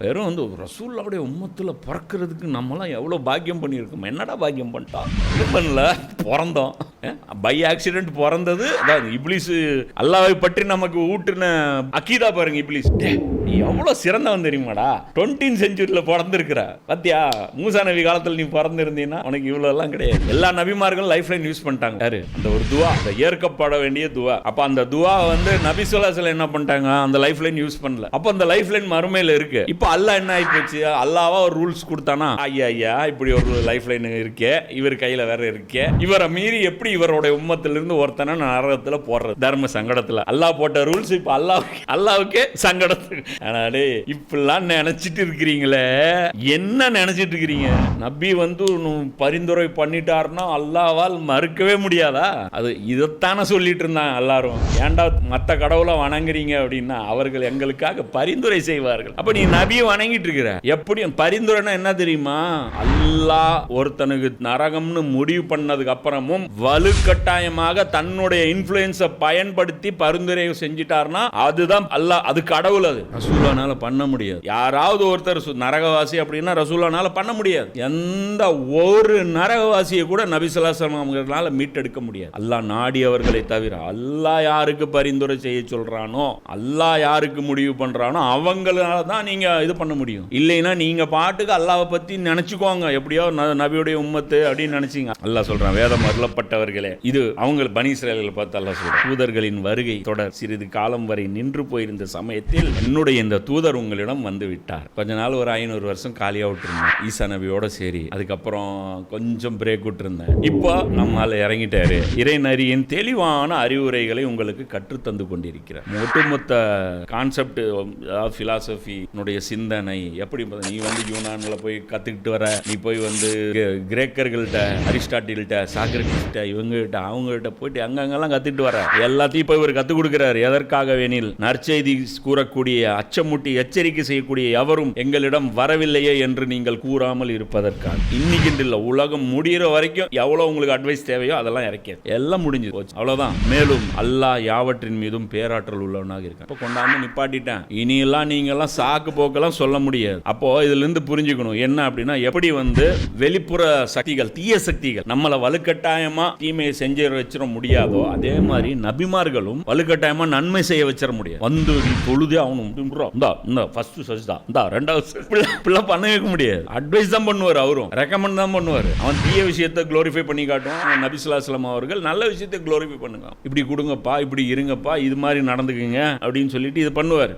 வெறும் வந்து ரசூல்லாவுடைய உம்மத்தில் பிறக்கிறதுக்கு நம்மலாம் எவ்வளோ பாக்கியம் பண்ணியிருக்கோம். என்னடா பாக்கியம் பண்ணிட்டோம் பண்ணல? பிறந்தோம். பை ஆக்சிடென்ட் பிறந்தது. அதாவது இப்ளீஸ் அல்லாவை பற்றி நமக்கு ஊட்டுன அக்கீதா பாருங்க இப்ளீஸ் நீ எவ்வளோ சிறந்தவன் தெரியுமாடா? டுவெண்ட்டீன் செஞ்சுரியில் பிறந்திருக்கிற. பாத்தியா மூசா நபி காலத்தில் நீ பிறந்திருந்தீங்கன்னா உனக்கு இவ்வளோலாம் கிடையாது. எல்லா நபிமார்களும் லைஃப் லைன் யூஸ் பண்ணிட்டாங்க. யாரு? அந்த ஒரு துவா அந்த ஏற்கப்பட வேண்டிய துவா. அப்போ அந்த துவா வந்து நபி சொல்லாசில் என்ன பண்ணிட்டாங்க? அந்த லைஃப் லைன் யூஸ் பண்ணல. அப்போ அந்த லைஃப் லைன் மறுமையில் இருக்கு. இப்போ அல்லாஹ் என்ன ஆகி போச்சு? அல்லாவா ஒரு ரூல்ஸ் கொடுத்தானா? ஐயா ஐயா இப்படி ஒரு லைஃப் லைன் இருக்கே. இவர் கையில் வேற இருக்கே. இவரை மீறி எப்படி எப்படி இவருடைய உம்மத்திலிருந்து ஒருத்தனை நான் நரகத்தில் போடுறது? தர்ம சங்கடத்தில். அல்லாஹ் போட்ட ரூல்ஸ் இப்போ அல்லாஹ் அல்லாவுக்கே சங்கடத்து ஆனாலே இப்படிலாம் நினச்சிட்டு இருக்கிறீங்களே? என்ன நினச்சிட்டு இருக்கிறீங்க? நபி வந்து பரிந்துரை பண்ணிட்டாருன்னா அல்லாவால் மறுக்கவே முடியாதா? அது இதைத்தானே சொல்லிட்டு இருந்தாங்க எல்லாரும். ஏண்டா மற்ற கடவுளை வணங்குறீங்க அப்படின்னா அவர்கள் எங்களுக்காக பரிந்துரை செய்வார்கள். அப்போ நீ நபியை வணங்கிட்டு இருக்கிற. எப்படி? பரிந்துரைனா என்ன தெரியுமா? அல்லாஹ் ஒருத்தனுக்கு நரகம்னு முடிவு பண்ணதுக்கு அப்புறமும் வலுக்கட்டாயமாக தன்னுடைய இன்ஃப்ளூயன்ஸை பயன்படுத்தி பரிந்துரை செஞ்சிட்டார்னா அதுதான் அல்லாஹ் அது கடவுள் அது. ரசூலானால பண்ண முடியாது. யாராவது ஒருத்தர் சு- நரகவாசி அப்படின்னா ரசூலானால பண்ண முடியாது. எந்த ஒரு நரகவாசியை கூட நபிசுல்லாசலம் அவங்களால மீட்டெடுக்க முடியாது. அல்லாஹ் நாடியவர்களை தவிர அல்லாஹ் யாருக்கு பரிந்துரை செய்ய சொல்றானோ அல்லாஹ் யாருக்கு முடிவு பண்றானோ அவங்களால தான் நீங்க இது பண்ண முடியும். இல்லைன்னா நீங்க பாட்டுக்கு அல்லாவை பத்தி நினைச்சுக்கோங்க. எப்படியோ ந- நபியுடைய உம்மத்து அப்படின்னு நினைச்சீங்க. அல்லாஹ் சொல்றான் வேதம் அருளப்பட்டவர்களே இது அவங்க பனி இஸ்ரேல்களை தூதர்களின் வருகை தொடர் சிறிது காலம் வரை நின்று போயிருந்த சமயத்தில் என்னுடைய இந்த தூதர் உங்களிடம் வந்து விட்டார். கொஞ்ச நாள் ஒரு ஐநூறு வருஷம் காலியா விட்டுருந்தேன். ஈசா நபியோட சரி. அதுக்கப்புறம் கொஞ்சம் பிரேக் விட்டுருந்தேன். இப்போ நம்மால இறங்கிட்டாரு. இறைநரியின் தெளிவான அறிவுரைகளை உங்களுக்கு கற்றுத்தந்து கொண்டிருக்கிறார். ஒட்டுமொத்த கான்செப்ட் பிலாசபி சிந்தனை எப்படி நீ வந்து யூனான்ல போய் கத்துக்கிட்டு வர நீ போய் வந்து கிரேக்கர்கள்ட்ட அரிஸ்டாட்டில்கிட்ட சாக்ரட்டிஸ்ட இவங்ககிட்ட அவங்ககிட்ட போயிட்டு அங்கங்கெல்லாம் கற்றுட்டு வர எல்லாத்தையும் போய் இவர் கத்துக் கொடுக்குறாரு. எதற்காக வேணில் நற்செய்தி கூறக்கூடிய அச்சமூட்டி எச்சரிக்கை செய்யக்கூடிய எவரும் எங்களிடம் வரவில்லையே என்று நீங்கள் கூறாமல் இருப்பதற்காக. இன்னைக்கு இல்லை உலகம் முடியிற வரைக்கும் எவ்வளோ உங்களுக்கு அட்வைஸ் தேவையோ அதெல்லாம் இறக்கியது எல்லாம் முடிஞ்சு போச்சு. அவ்வளோதான் மேலும் அல்லாஹ் யாவற்றின் மீதும் பேராற்றல் உள்ளவனாக இருக்கான். இப்போ கொண்டாந்து நிப்பாட்டிட்டேன். இனியெல்லாம் நீங்கள்லாம் சாக்கு போக்கெல்லாம் சொல்ல முடியாது. அப்போது இதுலேருந்து புரிஞ்சுக்கணும். என்ன அப்படின்னா எப்படி வந்து வெளிப்புற சக்திகள் தீய சக்திகள் நம்மளை வலுக்கட்டாயமாக தீமையை செஞ்ச வச்சிட முடியாதோ அதே மாதிரி நபிமார்களும் வலுக்கட்டாயமா நன்மை செய்ய வச்சிட முடியாது. வந்து நீ தொழுதே அவனும் இந்தா இந்த ஃபர்ஸ்ட் சஜ்தா இந்தா ரெண்டாவது பிள்ளை பண்ண வைக்க முடியாது. அட்வைஸ் தான் பண்ணுவார் அவரும். ரெக்கமெண்ட் தான் பண்ணுவார். அவன் தீய விஷயத்தை க்ளோரிஃபை பண்ணி காட்டும் நபிசுல்லாஸ்லாம் அவர்கள் நல்ல விஷயத்தை க்ளோரிஃபை பண்ணுங்க. இப்படி கொடுங்கப்பா இப்படி இருங்கப்பா இது மாதிரி நடந்துக்குங்க அப்படின்னு சொல்லிட்டு இது பண்ணுவார்.